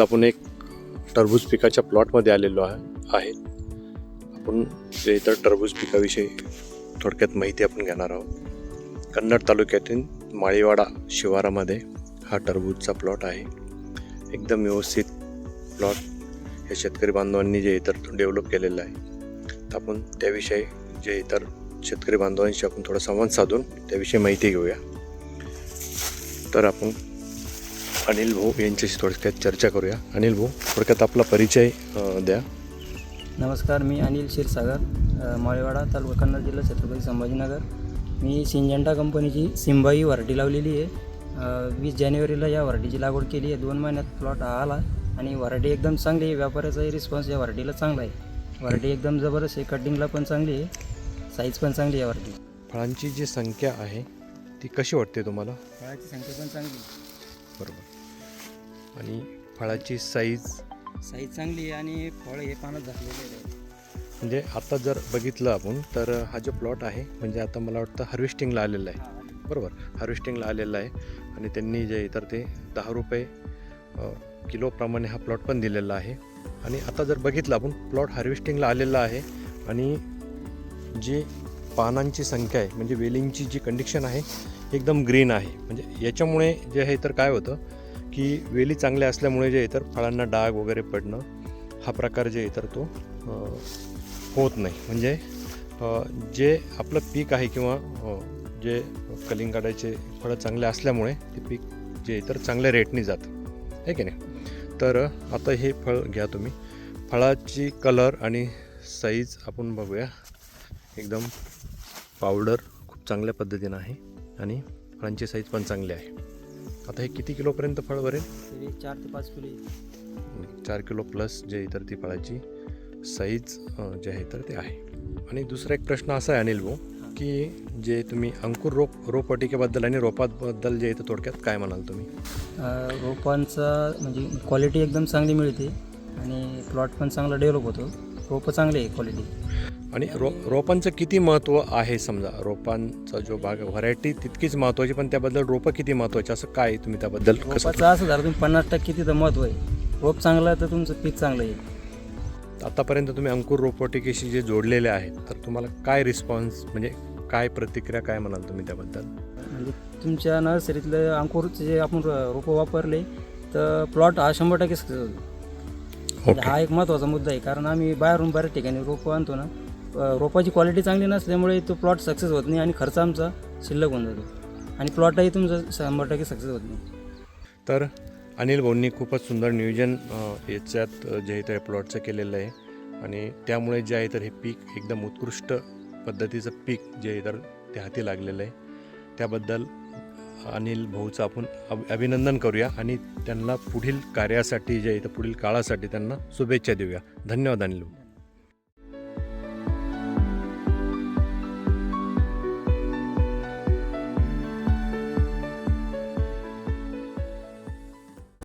आपण एक टरबूज पिकाच्या प्लॉटमध्ये आलेलो आहे आहे. आपण जे इतर टरबूज पिकाविषयी थोडक्यात माहिती आपण घेणार आहोत. कन्नड तालुक्यातील माळीवाडा शिवारामध्ये हा टरबूजचा प्लॉट आहे. एकदम व्यवस्थित प्लॉट हे शेतकरी बांधवांनी जे इतर डेव्हलप केलेलं आहे. तर आपण त्याविषयी जे इतर शेतकरी बांधवांशी आपण थोडा संवाद साधून त्याविषयी माहिती घेऊया. तर आपण अनिल भाऊ यांच्याशी थोडक्यात चर्चा करूया. अनिल भाऊ थोडक्यात आपला परिचय द्या. नमस्कार मी अनिल क्षीरसागर माळेवाडा तालुका कन्नड जिल्हा छत्रपती संभाजीनगर. मी सिंजंटा कंपनीची सिंबाई व्हरायटी लावलेली आहे. वीस जानेवारीला या व्हरायटीची लागवड केली आहे. दोन महिन्यात प्लॉट आला आणि व्हरायटी एकदम चांगली आहे. व्यापाऱ्याचाही रिस्पॉन्स या व्हरायटीला चांगला आहे. व्हरायटी एकदम जबरदस्त आहे. कटिंगला पण चांगली आहे. साईज पण चांगली आहे व्हरायटी फळांची जी संख्या आहे ती कशी वाटते तुम्हाला? फळाची संख्या पण चांगली बरोबर. आणि फळाची साईज? साईज चांगली आहे आणि फळ हे पानात झाकलेले आहे म्हणजे आता जर बघितलं आपण तर हा जो प्लॉट आहे म्हणजे आता मला वाटतं हार्वेस्टिंगला आलेला आहे. बरोबर? हार्वेस्टिंगला आलेला आहे आणि त्यांनी जे इतर ते दहा रुपये किलोप्रमाणे हा प्लॉट पण दिलेला आहे. आणि आता जर बघितलं आपण प्लॉट हार्वेस्टिंगला आलेला आहे आणि जी पानांची संख्या आहे म्हणजे वेलिंगची जी कंडिशन आहे एकदम ग्रीन आहे. म्हणजे याच्यामुळे जे आहे तर काय होतं की वेली चांगल्या असल्यामुळे जे इतर फळांना डाग वगैरे पडणं हा प्रकार जे इतर तो होत नाही. म्हणजे जे आपलं पीक आहे किंवा जे कलिंगाडाचे फळं चांगले असल्यामुळे ते पीक जे इतर चांगल्या रेटने जातं. आहे की नाही? तर आता हे फळ घ्या तुम्ही. फळाची कलर आणि साईज आपण बघूया. एकदम पावडर खूप चांगल्या पद्धतीनं आहे आणि फळांची साईज पण चांगली आहे. आता हे किती किलोपर्यंत फळ भरेल चार ते पाच किलो. चार किलो प्लस जे इतर ती फळाची साईज जे आहे तर ते आहे. आणि दुसरा एक प्रश्न असा आहे अनिल भाऊ की जे तुम्ही अंकुर रोप रोपवाटिकेबद्दल आणि रोपाबद्दल जे इथं थोडक्यात काय म्हणाल तुम्ही? रोपांचा म्हणजे क्वालिटी एकदम चांगली मिळते आणि प्लॉट पण चांगला डेव्हलप होतो. रोपं चांगले आहे क्वालिटी आणि रो रोपांचं किती महत्त्व आहे समजा? रोपांचा जो भाग व्हरायटी तितकीच महत्त्वाची पण त्याबद्दल रोपं किती महत्त्वाची? असं काय तुम्ही त्याबद्दल कसं रोपाचं असं झालं तुम्ही पन्नास टक्के तिथं महत्त्व आहे. रोप चांगलं आहे तर तुमचं पीक चांगलं आहे. आतापर्यंत तुम्ही अंकुर रोपवाटिकेशी जे जोडलेले आहेत तर तुम्हाला काय रिस्पॉन्स म्हणजे काय प्रतिक्रिया काय म्हणाल तुम्ही त्याबद्दल? म्हणजे तुमच्या नर्सरीतलं अंकुरचे जे आपण र- रोपं वापरले तर प्लॉट हा शंभर टक्के सक्सेस होतो. हा एक महत्त्वाचा मुद्दा आहे कारण आम्ही बाहेरून बऱ्याच ठिकाणी रोपं आणतो ना रोपाची क्वालिटी चांगली नसल्यामुळे तो प्लॉट सक्सेस होत नाही आणि खर्च आमचा शिल्लक होऊन जातो. आणि प्लॉटही तुमचा शंभर टक्के सक्सेस होत नाही. तर अनिल भाऊंनी खूपच सुंदर नियोजन याच्यात जे आहे ते प्लॉटचं केलेलं आहे. आणि त्यामुळे जे आहे तर हे पीक एकदम उत्कृष्ट पद्धतीचं पीक जे आहे तर ते हाती लागलेलं आहे. त्याबद्दल अनिल भाऊचं आपण अभ अभिनंदन करूया आणि त्यांना पुढील कार्यासाठी जे आहे तर पुढील काळासाठी त्यांना शुभेच्छा देऊया. धन्यवाद अनिल भाऊ.